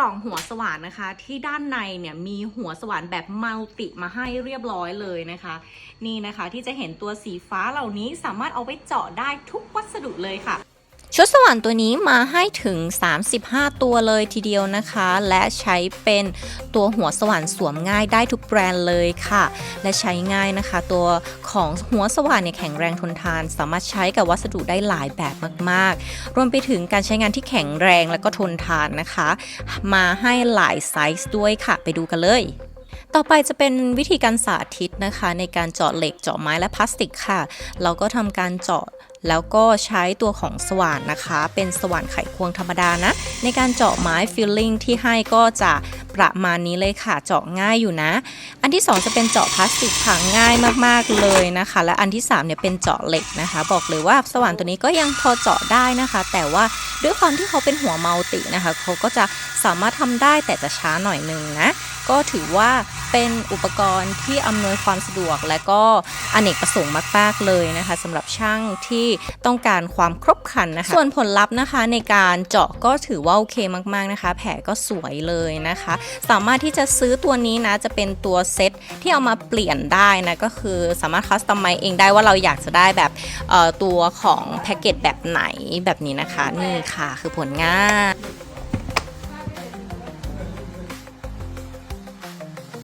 ล่องหัวสว่านนะคะ ที่ด้านในเนี่ยมีหัวสว่านแบบมัลติมาให้เรียบร้อยเลยนะคะ นี่นะคะที่จะเห็นตัวสีฟ้าเหล่านี้สามารถเอาไปเจาะได้ทุกวัสดุเลยค่ะ ชุดสว่านตัวนี้มาให้ถึง 35 ตัวเลยทีเดียวนะคะ และใช้เป็นตัวหัวสว่านสวมง่ายได้ทุกแบรนด์เลยค่ะ และใช้ง่ายนะคะ ตัวของหัวสว่านเนี่ยแข็งแรงทนทาน สามารถใช้กับวัสดุได้หลายแบบมากๆ รวมไปถึงการใช้งานที่แข็งแรงและก็ทนทานนะคะ มาให้หลายไซส์ด้วยค่ะ ไปดูกันเลย ต่อไปจะเป็นวิธีการสาธิตนะคะ ในการเจาะเหล็กเจาะไม้และพลาสติกค่ะ เราก็ทำการเจาะแล้วก็ใช้ตัวของสว่านนะคะ เป็นสว่านไขควงธรรมดานะ ในการเจาะไม้ฟิลลิ่งที่ให้ก็จะประมาณนี้เลยค่ะ เจาะง่ายอยู่นะ อันที่ 2 จะเป็นเจาะพลาสติกค่ะง่ายมากๆเลยนะคะ และอันที่3เนี่ยเป็นเจาะเหล็กนะคะ บอกเลยว่าสว่านตัวนี้ก็ยังพอเจาะได้นะคะ แต่ว่าด้วยความที่เขาเป็นหัวมัลตินะคะ เขาก็จะสามารถทำได้แต่จะช้าหน่อยนึงนะ ก็ถือว่าเป็นอุปกรณ์ที่อำนวยความสะดวก และก็อเนกประสงค์มาก ๆ เลยนะคะสำหรับช่างที่ต้องการความครบครันนะคะ ส่วนผลลัพธ์นะคะในการเจาะก็ถือว่าโอเคมาก ๆ นะคะ แผลก็สวยเลยนะคะ สามารถที่จะซื้อตัวนี้นะ จะเป็นตัวเซ็ตที่เอามาเปลี่ยนได้นะ ก็คือสามารถคัสตอมไมเองได้ว่าเราอยากจะได้แบบตัวของแพ็กเกจแบบไหนแบบนี้นะคะ นี่ค่ะคือผลงาน